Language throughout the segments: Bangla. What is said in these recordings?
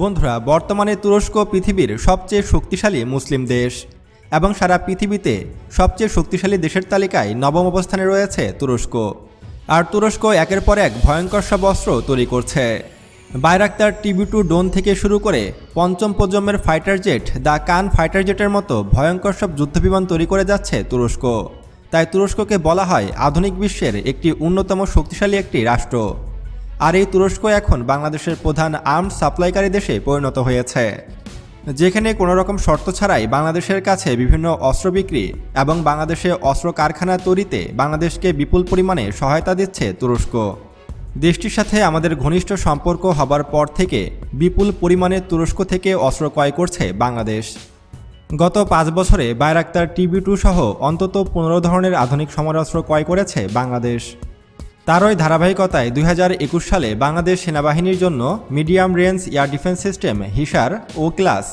বন্ধুরা, বর্তমানে তুরস্ক পৃথিবীর সবচেয়ে শক্তিশালী মুসলিম দেশ এবং সারা পৃথিবীতে সবচেয়ে শক্তিশালী দেশের তালিকায় নবম অবস্থানে রয়েছে তুরস্ক। আর তুরস্ক একের পর এক ভয়ঙ্কর সব অস্ত্র তৈরি করছে। বাইরাক্তার টিভি টু ডোন থেকে শুরু করে পঞ্চম প্রজন্মের fighter jet, the Kaan fighter জেটের মতো ভয়ঙ্কর সব যুদ্ধবিমান তৈরি করে যাচ্ছে তুরস্ক। তাই তুরস্ককে বলা হয় আধুনিক বিশ্বের একটি অন্যতম শক্তিশালী একটি রাষ্ট্র। আর এই তুরস্ক এখন বাংলাদেশের প্রধান আর্মড সাপ্লাইকারী দেশে পরিণত হয়েছে। যেখানে কোনো রকম শর্ত ছাড়াই বাংলাদেশের কাছে বিভিন্ন অস্ত্র বিক্রি এবং বাংলাদেশে অস্ত্র কারখানা তৈরিতে বাংলাদেশকে বিপুল পরিমাণে সহায়তা দিচ্ছে তুরস্ক। দেশটির সাথে আমাদের ঘনিষ্ঠ সম্পর্ক হবার পর থেকে বিপুল পরিমাণে তুরস্ক থেকে অস্ত্র ক্রয় করছে বাংলাদেশ। গত পাঁচ বছরে বায়রাক্তার টিভি টু সহ অন্তত পনেরো ধরনের আধুনিক সমরাস্ত্র ক্রয় করেছে বাংলাদেশ। তারই ধারাবাহিকতায় দুই হাজার একুশ সালে বাংলাদেশ সেনাবাহিনীর জন্য medium range air defence system, Hisar O class,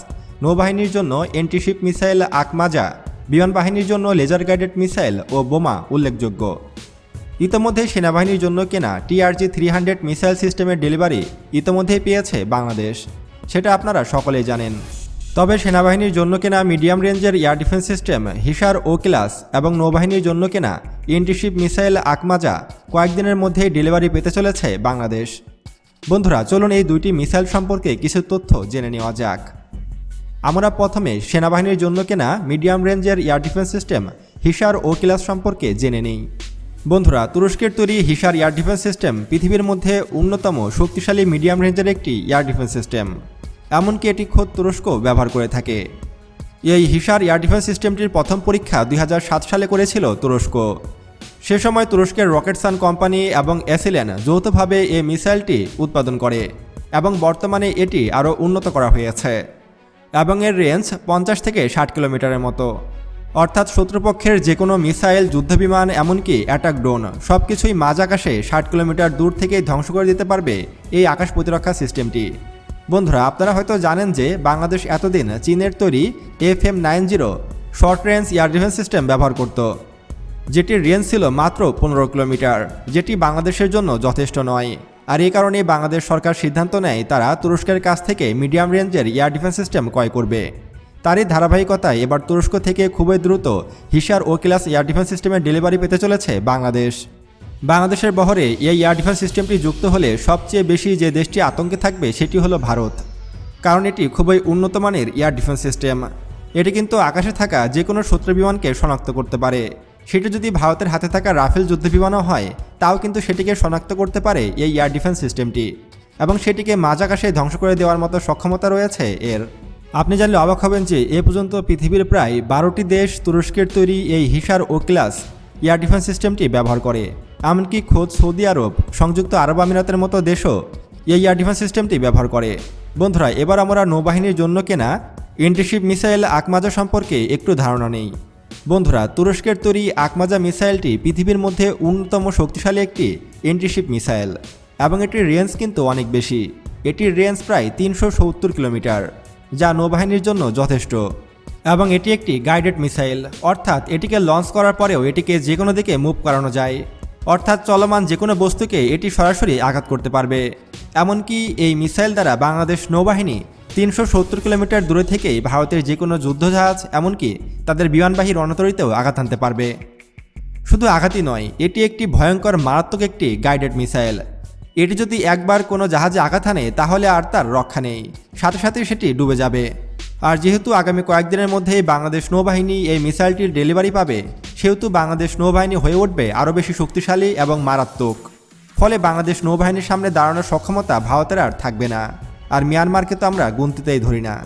নৌবাহিনীর জন্য এন্টিশিপ মিসাইল আকমাজা, বিমান বাহিনীর জন্য লেজার গাইডেড মিসাইল ও বোমা উল্লেখযোগ্য। ইতোমধ্যে সেনাবাহিনীর জন্য কেনা টিআরজি থ্রি হান্ড্রেড মিসাইল সিস্টেমের ডেলিভারি ইতোমধ্যেই পেয়েছে বাংলাদেশ। সেটা আপনারা সকলেই জানেন। তবে সেনাবাহিনীর জন্য কেনা মিডিয়াম রেঞ্জের air defence system, Hisar O class এবং নৌবাহিনীর জন্য কেনা এন্টিশিপ মিসাইল আকমাজা কয়েকদিনের মধ্যেই ডেলিভারি পেতে চলেছে বাংলাদেশ। বন্ধুরা, চলুন এই দুইটি মিসাইল সম্পর্কে কিছু তথ্য জেনে নেওয়া যাক। আমরা প্রথমে সেনাবাহিনীর জন্য কেনা মিডিয়াম রেঞ্জের air defence system Hisar O class সম্পর্কে জেনে নিই। বন্ধুরা, তুরস্কের তৈরি হিসার এয়ার ডিফেন্স সিস্টেম পৃথিবীর মধ্যে অন্যতম শক্তিশালী মিডিয়াম রেঞ্জের একটি এয়ার ডিফেন্স সিস্টেম। এমনকি এটি খোদ তুরস্ক ব্যবহার করে থাকে। এই হিসার এয়ার ডিফেন্স সিস্টেমটির প্রথম পরীক্ষা দুই হাজার সাত সালে করেছিল তুরস্ক। সে সময় তুরস্কের রকেট সান কোম্পানি এবং এসিলেন যৌথভাবে এই মিসাইলটি উৎপাদন করে এবং বর্তমানে এটি আরও উন্নত করা হয়েছে এবং এর রেঞ্জ পঞ্চাশ থেকে ষাট কিলোমিটারের মতো। অর্থাৎ শত্রুপক্ষের যে কোনো মিসাইল, যুদ্ধবিমান, এমনকি অ্যাটাক ড্রোন সব কিছুই মাঝ আকাশে ষাট কিলোমিটার দূর থেকেই ধ্বংস করে দিতে পারবে এই আকাশ প্রতিরক্ষা সিস্টেমটি। বন্ধুরা, আপনারা হয়তো জানেন যে বাংলাদেশ এতদিন চীনের তৈরি F M nine zero short range air defence system ব্যবহার করত, যেটির রেঞ্জ ছিল মাত্র পনেরো কিলোমিটার, যেটি বাংলাদেশের জন্য যথেষ্ট নয়। আর এই কারণে বাংলাদেশ সরকার সিদ্ধান্ত নেয় তারা তুরস্কের কাছ থেকে মিডিয়াম রেঞ্জের এয়ার ডিফেন্স সিস্টেম ক্রয় করবে। তারই ধারাবাহিকতায় এবার তুরস্ক থেকে খুবই দ্রুত Hisar O class air defence সিস্টেমের ডেলিভারি পেতে চলেছে বাংলাদেশ। বাংলাদেশের বহরে এই এয়ার ডিফেন্স সিস্টেমটি যুক্ত হলে সবচেয়ে বেশি যে দেশটি আতঙ্কে থাকবে সেটি হলো ভারত, কারণ এটি খুবই উন্নত মানের এয়ার ডিফেন্স সিস্টেম। এটি কিন্তু আকাশে থাকা যে কোনো শত্রু বিমানকে শনাক্ত করতে পারে। সেটি যদি ভারতের হাতে থাকা রাফেল যুদ্ধবিমানও হয়, তাও কিন্তু সেটিকে শনাক্ত করতে পারে এই এয়ার ডিফেন্স সিস্টেমটি, এবং সেটিকে মাঝ আকাশে ধ্বংস করে দেওয়ার মতো সক্ষমতা রয়েছে এর। আপনি জানলে অবাক হবেন যে এ পর্যন্ত পৃথিবীর প্রায় বারোটি দেশ তুরস্কের তৈরি এই Hisar O class air defence সিস্টেমটি ব্যবহার করে। এমনকি খোদ সৌদি আরব, সংযুক্ত আরব আমিরাতের মতো দেশও এই এয়ার ডিফেন্স সিস্টেমটি ব্যবহার করে। বন্ধুরা, এবার আমরা নৌবাহিনীর জন্য কেনা এন্টিশিপ মিসাইল আকমাজা সম্পর্কে একটু ধারণা নেই। বন্ধুরা, তুরস্কের তৈরি আকমাজা মিসাইলটি পৃথিবীর মধ্যে অন্যতম শক্তিশালী একটি এন্টিশিপ মিসাইল এবং এটির রেঞ্জ কিন্তু অনেক বেশি। এটির রেঞ্জ প্রায় তিনশো সত্তর কিলোমিটার, যা নৌবাহিনীর জন্য যথেষ্ট। এবং এটি একটি গাইডেড মিসাইল, অর্থাৎ এটিকে লঞ্চ করার পরেও এটিকে যে কোনো দিকে মুভ করানো যায়। অর্থাৎ চলমান যে কোনো বস্তুকে এটি সরাসরি আঘাত করতে পারবে। এমনকি এই মিসাইল দ্বারা বাংলাদেশ নৌবাহিনী তিনশো সত্তর কিলোমিটার দূরে থেকেই ভারতের যে কোনো যুদ্ধজাহাজ, এমনকি তাদের বিমানবাহী রণতরীতেও আঘাত আনতে পারবে। শুধু আঘাতই নয়, এটি একটি ভয়ঙ্কর, মারাত্মক একটি গাইডেড মিসাইল। এটি যদি একবার কোনো জাহাজে আঘাত আনে তাহলে আর তার রক্ষা নেই। সাথে সাথে সেটি ডুবে যাবে। আর যেহেতু আগামী কয়েকদিনের মধ্যেই বাংলাদেশ নৌবাহিনী এই মিসাইলটির ডেলিভারি পাবে সেহেতু বাংলাদেশ নৌবাহিনী হয়ে উঠবে আরও বেশি শক্তিশালী এবং মারাত্মক। ফলে বাংলাদেশ নৌবাহিনীর সামনে দাঁড়ানোর সক্ষমতা ভারতের আর থাকবে না। আর মিয়ানমারকে তো আমরা গুনতিতেই ধরি না।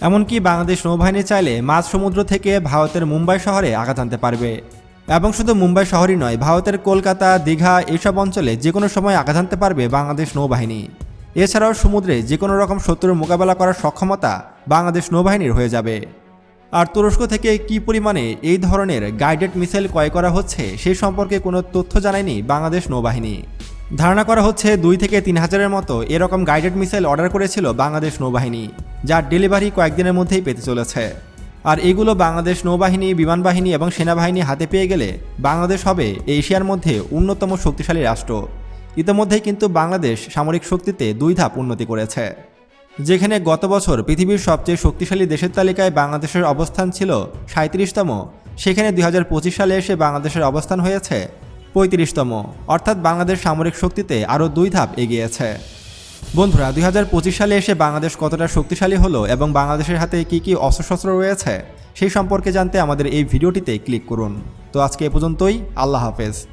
এমনকি বাংলাদেশ নৌবাহিনী চাইলে মাঝ সমুদ্র থেকে ভারতের মুম্বাই শহরে আঘাত আনতে পারবে। এবং শুধু মুম্বাই শহরই নয়, ভারতের কলকাতা, দীঘা এসব অঞ্চলে যে কোনো সময় আঘাত আনতে পারবে বাংলাদেশ নৌবাহিনী। এছাড়াও সমুদ্রে যে কোনো রকম শত্রুর মোকাবেলা করার সক্ষমতা বাংলাদেশ নৌবাহিনীর হয়ে যাবে। আর তুরস্ক থেকে কি পরিমাণে এই ধরনের গাইডেড মিসাইল ক্রয় করা হচ্ছে সে সম্পর্কে কোনো তথ্য জানায়নি বাংলাদেশ নৌবাহিনী। ধারণা করা হচ্ছে দুই থেকে তিন হাজারের মতো এরকম গাইডেড মিসাইল অর্ডার করেছিল বাংলাদেশ নৌবাহিনী যার ডেলিভারি কয়েকদিনের মধ্যেই পেতে চলেছে। আর এগুলো বাংলাদেশ নৌবাহিনী বিমান বাহিনী এবং সেনাবাহিনী হাতে পেয়ে গেলে বাংলাদেশ হবে এশিয়ার মধ্যে অন্যতম শক্তিশালী রাষ্ট্র। ইতিমধ্যেই কিন্তু বাংলাদেশ সামরিক শক্তিতে দুই ধাপ উন্নতি করেছে। যেখানে গত বছর পৃথিবীর সবচেয়ে শক্তিশালী দেশের তালিকায় বাংলাদেশের অবস্থান ছিল সাঁত্রিশতম সেখানে দুই হাজার পঁচিশ সালে এসে বাংলাদেশের অবস্থান হয়েছে পঁয়ত্রিশতম, অর্থাৎ বাংলাদেশ সামরিক শক্তিতে আরও দুই ধাপ এগিয়েছে। বন্ধুরা, দুই হাজার পঁচিশ সালে এসে বাংলাদেশ কতটা শক্তিশালী হলো এবং বাংলাদেশের হাতে কি কি অস্ত্রশস্ত্র রয়েছে, সেই সম্পর্কে জানতে আমাদের এই ভিডিওটিতে ক্লিক করুন। তো আজকে এ পর্যন্তই, আল্লাহ হাফেজ।